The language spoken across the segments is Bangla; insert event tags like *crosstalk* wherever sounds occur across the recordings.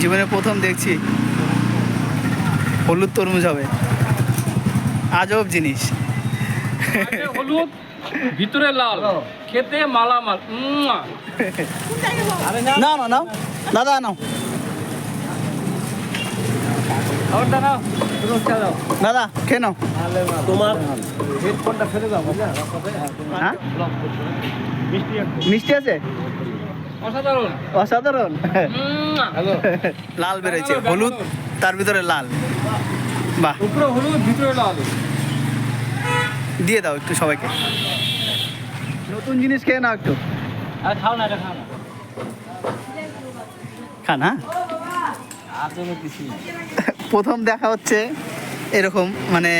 জীবনে প্রথম দেখছি হলুদ তরমুজ হবে। আজব জিনিস। হলুদ ভিতরে লাল। খেতে মালামাল। না না নাও দাদা নাও। দাদা খেয়ে নাও। তোমার হেডফোনটা ফেলে দাও। হ্যাঁ? মিষ্টি আছে? অসাধারণ। অসাধারণ। লাল বেরোচ্ছে হলুদ তার ভিতরে লাল। বাহ। উপরে হলুদ ভিতরে লাল। দিয়ে দাও একটু সবাইকে। নতুন জিনিস খেয়ে নাও একটু। আর খাও না এটা খাও না। খান হ্যাঁ? কিছু প্রথম দেখা হচ্ছে এরকম মানে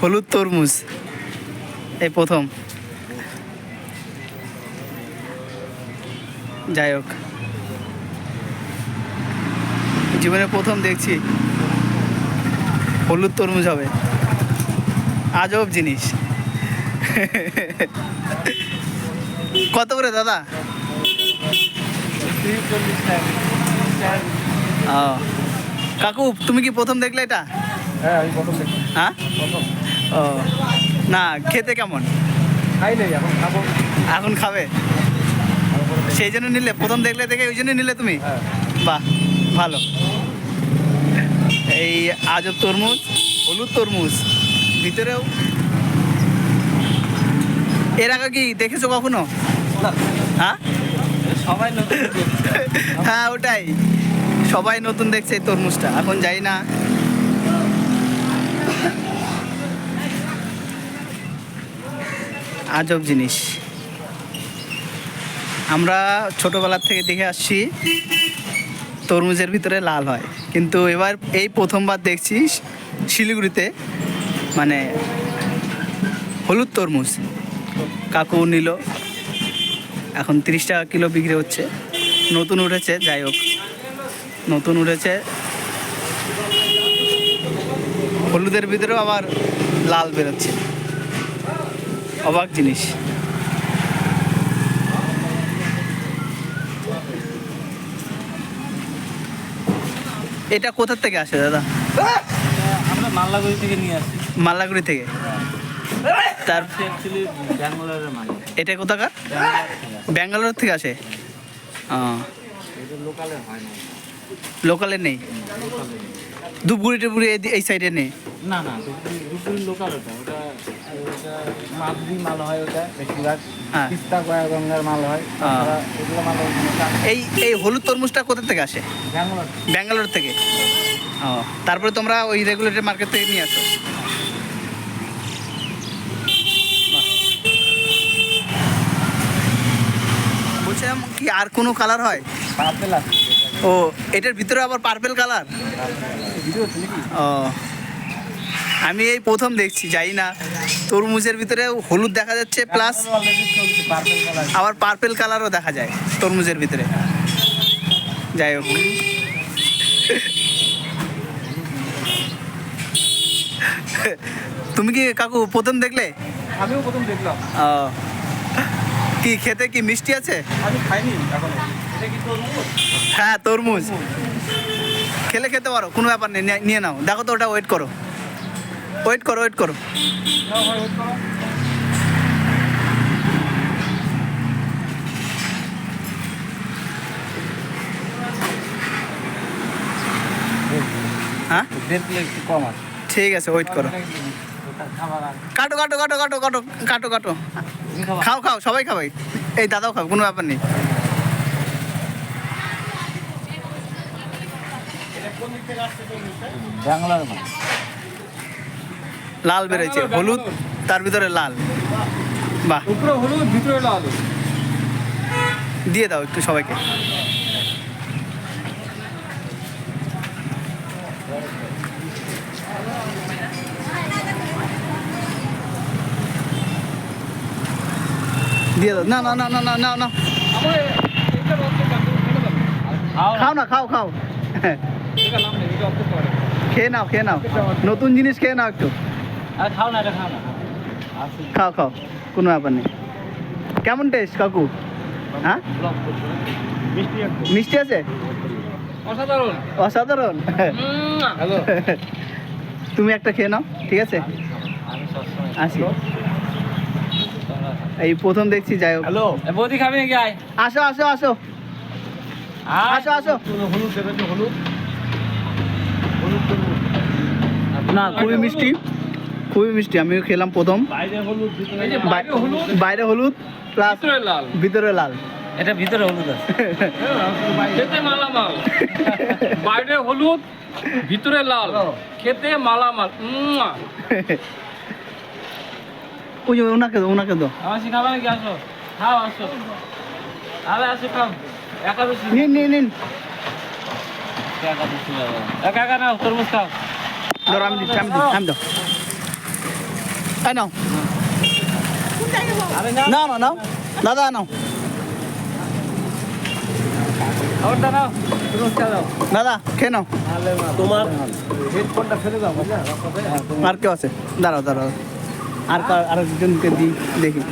হলুদ তরমুজ। এই প্রথম। যাই হোক। জীবনে প্রথম দেখছি হলুদ তরমুজ হবে। আজব জিনিস। কত করে দাদা? ও। কাকু তুমি কি প্রথম দেখলে এটা? হ্যাঁ হ্যাঁ? ও। না খেতে কেমন? এখন খাবে? সেই জন্য নিলে প্রথম দেখলে দেখে ওই জন্য নিলে তুমি? হ্যাঁ। বাহ ভালো। এই আজব তরমুজ হলুদ তরমুজ ভিতরেও? এর আগে কি দেখেছ কখনো? হ্যাঁ? সবাই নতুন *laughs* হ্যাঁ ওটাই। সবাই নতুন দেখছে এই তরমুজটা এখন যাই না। আজব জিনিস। আমরা ছোটবেলার থেকে দেখে আসছি তরমুজের ভিতরে লাল হয়। কিন্তু এবার এই প্রথমবার দেখছি শিলিগুড়িতে মানে হলুদ তরমুজ। কাকু নিল, এখন তিরিশ টাকা কিলো বিক্রি হচ্ছে। নতুন উঠেছে, যাই হোক। নতুন উঠেছে। হলুদের ভিতরেও আবার লাল বেরোচ্ছে। অবাক জিনিস। এটা কোথার থেকে আসে দাদা? আমরা মাল্লাগুড়ি থেকে নিয়ে আসি। মাল্লাগুড়ি থেকে? তার ব্যাঙ্গালোরের এটা কোথাকার? ব্যাঙ্গালোর থেকে আসে। লোকালের লোকালে নেই? ধূপগুড়ি টুপুরি এই সাইডে নেই? না না লোকাল ওটা। ওটা মাল হয় ওটা বেশিরভাগ। হ্যাঁ। তিস্তা গয়া গঙ্গার মাল হয়। এগুলো মাল এই এই হলুদ তরমুজটা কোথা থেকে আসে? ব্যাঙ্গালোর। ব্যাঙ্গালোর থেকে? ও তারপরে তোমরা ওই রেগুলেটর মার্কেট থেকে নিয়ে আসো। বলছিলাম কি আর কোনো কালার হয়? পার্পেল আছে। ও এটার ভিতরে আবার পার্পেল কালার? ও। আমি এই প্রথম দেখছি যাই না। তরমুজের ভিতরে হলুদ দেখা যাচ্ছে প্লাস আবার পার্পেল কালারও দেখা যায় তরমুজের ভিতরে। যাই হোক। তুমি কি কাকু প্রথম দেখলে? আমিও প্রথম দেখলাম। ও, কি খেতে কি মিষ্টি আছে? আমি খাইনি এখনও। হ্যাঁ তরমুজ। খেলে খেতে পারো কোনো ব্যাপার নেই নিয়ে নাও। দেখো তো ওটা ওয়েট করো। ওয়েট করো ওয়েট করো। ঠিক আছে ওয়েট করো। কাটো কাটো কাটো কাটো কাটো কাটো কাটো। খাও খাও, সবাই খাবাই। এই দাদাও খাও কোনো ব্যাপার নেই। মাল লাল বেরোচ্ছে হলুদ তার ভিতরে লাল। বাহ। উপরে হলুদ ভিতরে লাল। দিয়ে দাও একটু সবাইকে। দিয়ে দাও। না না না না না না না। খাও। না খাও খাও। খেয়ে নাও খেয়ে নাও। নতুন জিনিস খেয়ে নাও একটু। খাও না এটা খাও না। খাও খাও কোনো ব্যাপার নেই। কেমন টেস্ট কাকু? হ্যাঁ? মিষ্টি মিষ্টি আছে? অসাধারণ। অসাধারণ। হ্যালো। তুমি একটা খেয়ে নাও ঠিক আছে? আমি আসি। এই প্রথম দেখছি যাই হোক। হ্যালো। বৌদি খাবি নাকি? আয়। আসো আসো আসো। আসো আসো। হলুদ দেবে হলুদ। হলুদ না খুবই মিষ্টি। খুবই মিষ্টি আমিও খেলাম প্রথম। বাইরে হলুদ ভিতরে লাল। বাইরে হলুদ? বাইরে হলুদ প্লাস ভিতরে লাল। ভিতরে লাল। এটা ভিতরে হলুদ আছে। খেতে মালামাল। বাইরে হলুদ ভিতরে লাল। খেতে মালামাল। ওই যে ওনাকে দো ওনাকে দো আমার শিখাবে নাকি আসো। খাও আসো। আরে আসো খাও। একাদশী। নিন নিন নিন। একাদশী একা একা নাও তরমুজ খাও। ধরো আমি দিচ্ছি আমি দিচ্ছি আমি দাও। নাও আরে নাও দাদা নাও নাও খা দাও দাদা খেয়ে নাও তোমার হেডফোনটা ফেলে আর কেউ আছে? দাঁড়াও দাঁড়াও। আর কার- আরেকজনকে দিই দেখি।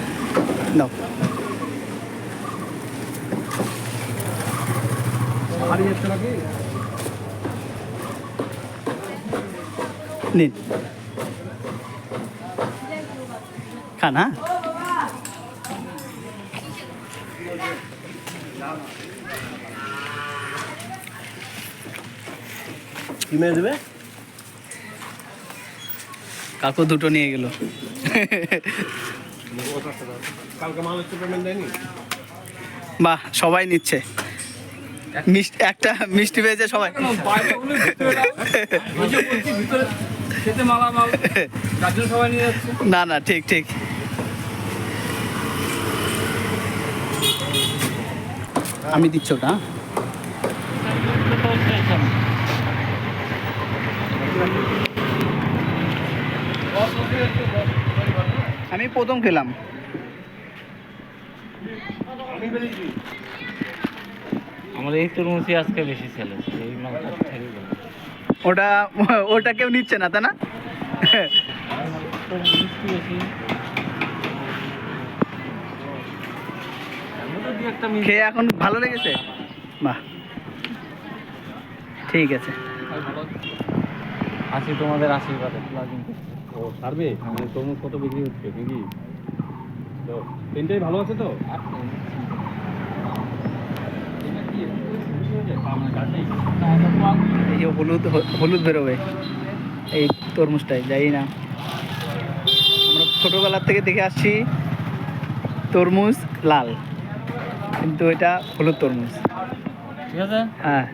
নাকি নিন। খান হ্যাঁ? কি মেরে দেবে? কাকু দুটো নিয়ে গেল। বাহ সবাই নিচ্ছে। মিষ্টি একটা মিষ্টি পেয়েছে সবাই। না না ঠিক ভিতরে লাল ওই যে বলছি ভিতরে খেতে মালামাল তার জন্য সবাই নিয়ে যাচ্ছে না না ঠিক ঠিক আমি দিচ্ছ ওটা? আমি প্রথম খেলাম। আমাদের এই তরমুজই আজকে বেশি হচ্ছে এই ওটা ওটা কেউ নিচ্ছে না তা না? খেয়ে এখন ভালো লেগেছে? বাহ। ঠিক আছে। আছি তোমাদের আশীর্বাদে। ও সারবে মানে তরমুজ কত বিক্রি হচ্ছে নাকি? তো তিনটাই ভালো আছে তো? এই হলুদ হলুদ বেরোবে। এই তরমুজটাই যাই না। আমরা ছোটোবেলার থেকে দেখে আসছি তরমুজ লাল। কিন্তু এটা হলুদ তরমুজ। ঠিক আছে? হ্যাঁ।